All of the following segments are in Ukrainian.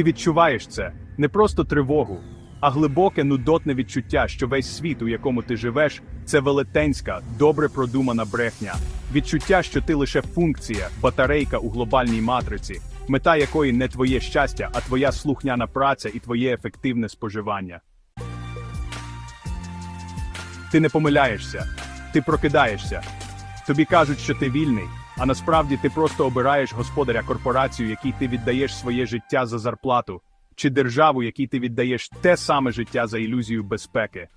ти відчуваєш це не просто тривогу, а глибоке нудотне відчуття, що весь світ, у якому ти живеш, це велетенська, добре продумана брехня. Відчуття, що ти лише функція, батарейка у глобальній матриці, мета якої не твоє щастя, а твоя слухняна праця і твоє ефективне споживання. Ти не помиляєшся, ти прокидаєшся. Тобі кажуть, що ти вільний, а насправді ти просто обираєш господаря корпорацію, якій ти віддаєш своє життя за зарплату, чи державу, якій ти віддаєш те саме життя за ілюзію безпеки.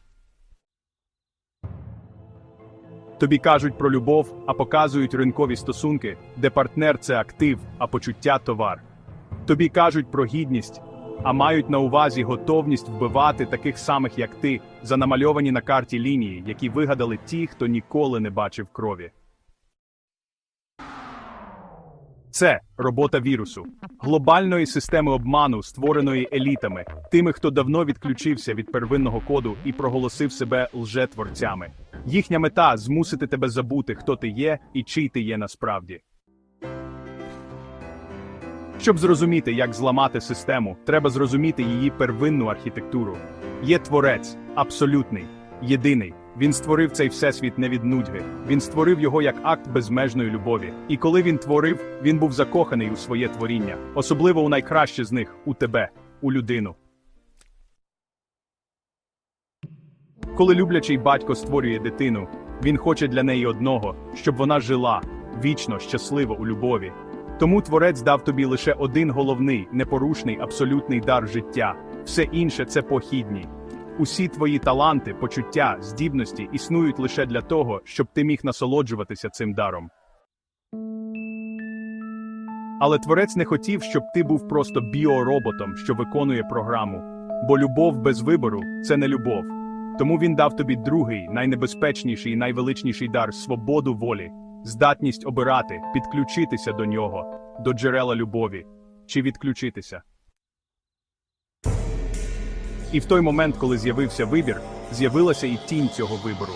Тобі кажуть про любов, а показують ринкові стосунки, де партнер це актив, а почуття товар. Тобі кажуть про гідність, а мають на увазі готовність вбивати таких самих, як ти, за намальовані на карті лінії, які вигадали ті, хто ніколи не бачив крові. Це робота вірусу, глобальної системи обману, створеної елітами, тими, хто давно відключився від первинного коду і проголосив себе лжетворцями. Їхня мета змусити тебе забути, хто ти є і чий ти є насправді. Щоб зрозуміти, як зламати систему, треба зрозуміти її первинну архітектуру. Є творець, абсолютний, єдиний. Він створив цей всесвіт не від нудьги. Він створив його як акт безмежної любові. І коли він творив, він був закоханий у своє творіння, особливо у найкраще з них у тебе, у людину. Коли люблячий батько створює дитину, він хоче для неї одного, щоб вона жила вічно, щасливо у любові. Тому творець дав тобі лише один головний, непорушний, абсолютний дар життя. Все інше це похідні. Усі твої таланти, почуття, здібності існують лише для того, щоб ти міг насолоджуватися цим даром. Але творець не хотів, щоб ти був просто біороботом, що виконує програму. Бо любов без вибору це не любов. Тому він дав тобі другий, найнебезпечніший і найвеличніший дар свободу волі, здатність обирати, підключитися до нього, до джерела любові, чи відключитися. І в той момент, коли з'явився вибір, з'явилася і тінь цього вибору.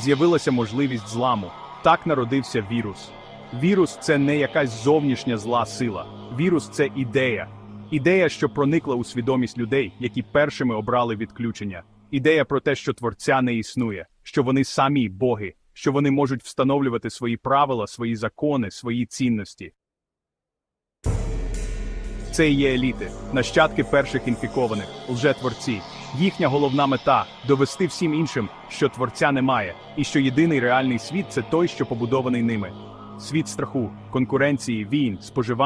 З'явилася можливість зламу. Так народився вірус. Вірус це не якась зовнішня зла сила. Вірус це ідея. Ідея, що проникла у свідомість людей, які першими обрали відключення. Ідея про те, що творця не існує, що вони самі боги, що вони можуть встановлювати свої правила, свої закони, свої цінності. Це і є еліти, нащадки перших інфікованих, лжетворці. Їхня головна мета довести всім іншим, що творця немає, і що єдиний реальний світ це той, що побудований ними. Світ страху, конкуренції, війн, споживання.